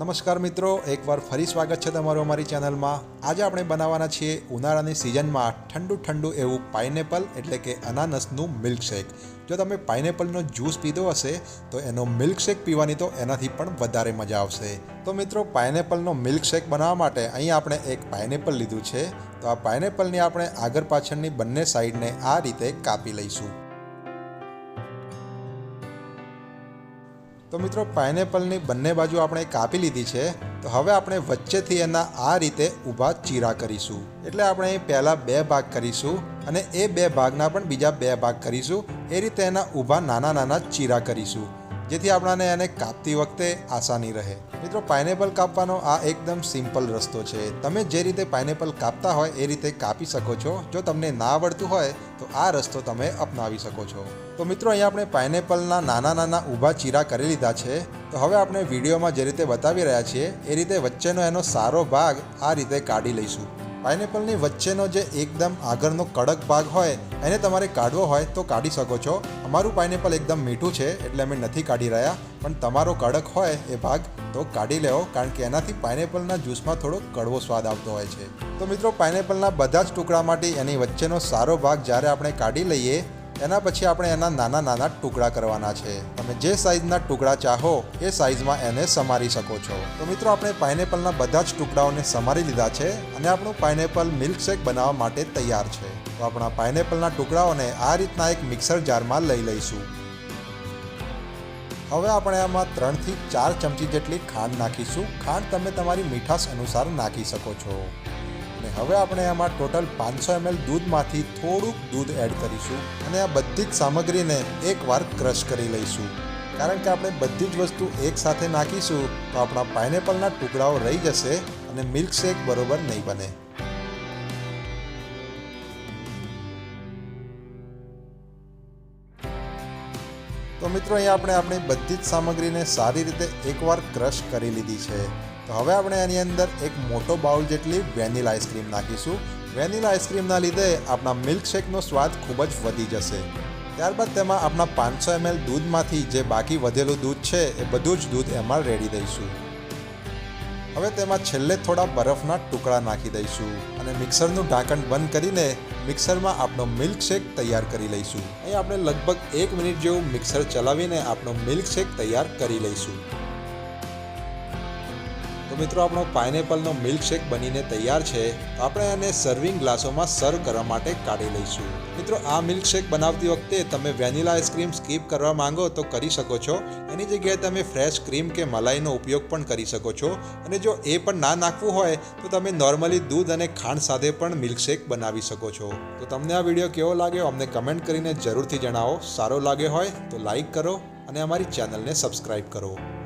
નમસ્કાર મિત્રો, એકવાર ફરી સ્વાગત છે તમારું અમારી ચેનલમાં. આજે આપણે બનાવવાના છીએ ઉનાળાની સિઝનમાં ઠંડુ ઠંડુ એવું પાઇનેપલ એટલે કે અનાનસનું મિલ્કશેક. જો તમે પાઇનેપલનો જ્યુસ પીધો હશે, તો એનો મિલ્કશેક પીવાની તો એનાથી પણ વધારે મજા આવશે. તો મિત્રો, પાઇનેપલનો મિલ્કશેક બનાવવા માટે અહીં આપણે એક પાઇનેપલ લીધું છે. તો આ પાઇનેપલની આપણે આગળ પાછળની બંને સાઈડને આ રીતે કાપી લઈશું. તો મિત્રો પાઇનેપલની બંને બાજુ આપણે કાપી લીધી છે. તો હવે આપણે વચ્ચેથી એના આ રીતે ઊભા ચીરા કરીશું. એટલે આપણે પહેલાં બે ભાગ કરીશું અને એ બે ભાગના પણ બીજા બે ભાગ કરીશું. એ રીતે એના ઊભા નાના નાના ચીરા કરીશું. જેથી આપણાને એને કાપતી વખતે આસાની રહે. મિત્રો, પાઇનેપલ કાપવાનો આ એકદમ સિમ્પલ રસ્તો છે. તમે જે રીતે પાઇનેપલ કાપતા હોય એ રીતે કાપી શકો છો. જો તમને ના આવડતું હોય, તો આ રસ્તો તમે અપનાવી શકો છો. તો મિત્રો, અહીંયા આપણે પાઇનેપલના નાના નાના ઊભા ચીરા કરી લીધા છે. તો હવે આપણે વિડીયોમાં જે રીતે બતાવી રહ્યા છીએ, એ રીતે વચ્ચેનો એનો સારો ભાગ આ રીતે કાઢી લઈશું. પાઇનેપલની વચ્ચેનો જે એકદમ આગળનો કડક ભાગ હોય, એને તમારે કાઢવો હોય તો કાઢી શકો છો. અમારું પાઇનેપલ એકદમ મીઠું છે, એટલે અમે નથી કાઢી રહ્યા. પણ તમારો કડક હોય એ ભાગ તો કાઢી લેવો, કારણ કે એનાથી પાઇનેપલના જ્યુસમાં થોડો કડવો સ્વાદ આવતો હોય છે. તો મિત્રો, પાઇનેપલના બધા જ ટુકડા માટે એની વચ્ચેનો સારો ભાગ જ્યારે આપણે કાઢી લઈએ એના પછી આપણે એના નાના નાના ટુકડા કરવાના છે. તમે જે સાઇઝના ટુકડા ચાહો, એ સાઇઝમાં એને સમારી શકો છો. તો મિત્રો, આપણે પાઇનેપલના બધા જ ટુકડાઓને સમારી લીધા છે અને આપણું પાઇનેપલ મિલ્કશેક બનાવવા માટે તૈયાર છે. તો આપણા પાઇનેપલના ટુકડાઓને આ રીતના એક મિક્સર જારમાં લઈ લઈશું. હવે આપણે આમાં ત્રણથી ચાર ચમચી જેટલી ખાંડ નાખીશું. ખાંડ તમે તમારી મીઠાશ અનુસાર નાખી શકો છો. અને હવે આપણે આમાં ટોટલ પાંચસો એમએલ દૂધમાંથી થોડુંક દૂધ એડ કરીશું અને આ બધી જ સામગ્રીને એકવાર ક્રશ કરી લઈશું. કારણ કે આપણે બધી જ વસ્તુ એકસાથે નાખીશું તો આપણા પાઇનેપલના ટુકડાઓ રહી જશે અને મિલ્કશેક બરોબર નહીં બને. તો મિત્રો, અહીંયા આપણે આપણી બધી જ સામગ્રીને સારી રીતે એકવાર ક્રશ કરી લીધી છે. તો હવે આપણે એની અંદર એક મોટો બાઉલ જેટલી વેનીલા આઈસ્ક્રીમ નાખીશું. વેનીલા આઈસ્ક્રીમના લીધે આપણા મિલ્કશેકનો સ્વાદ ખૂબ જ વધી જશે. ત્યારબાદ તેમાં આપણા પાંચસો એમએલ દૂધમાંથી જે બાકી વધેલું દૂધ છે, એ બધું જ દૂધ એમાં રેડી દઈશું. હવે તેમાં છેલ્લે થોડા બરફના ટુકડા નાખી દઈશું અને મિક્સરનું ઢાંકણ બંધ કરીને મિક્સરમાં આપણો મિલ્કશેક તૈયાર કરી લઈશું. અહીં આપણે લગભગ એક મિનિટ જેવું મિક્સર ચલાવીને આપણો મિલ્કશેક તૈયાર કરી લઈશું. તો મિત્રો, આપણો પાઇનેપલનો મિલ્કશેક બનીને તૈયાર છે. તો આપણે આને સર્વિંગ ગ્લાસોમાં સર્વ કરવા માટે કાઢી લઈશું. મિત્રો, આ મિલ્કશેક બનાવતી વખતે તમે વેનિલા આઈસ્ક્રીમ સ્કીપ કરવા માંગો તો કરી શકો છો. એની જગ્યાએ તમે ફ્રેશ ક્રીમ કે મલાઈનો ઉપયોગ પણ કરી શકો છો. અને જો એ પણ ના નાખવું હોય, તો તમે નોર્મલી દૂધ અને ખાંડ સાથે પણ મિલ્કશેક બનાવી શકો છો. તો તમને આ વીડિયો કેવો લાગ્યો, અમને કમેન્ટ કરીને જરૂરથી જણાવો. સારો લાગ્યો હોય તો લાઈક કરો અને અમારી ચેનલને સબસ્ક્રાઈબ કરો.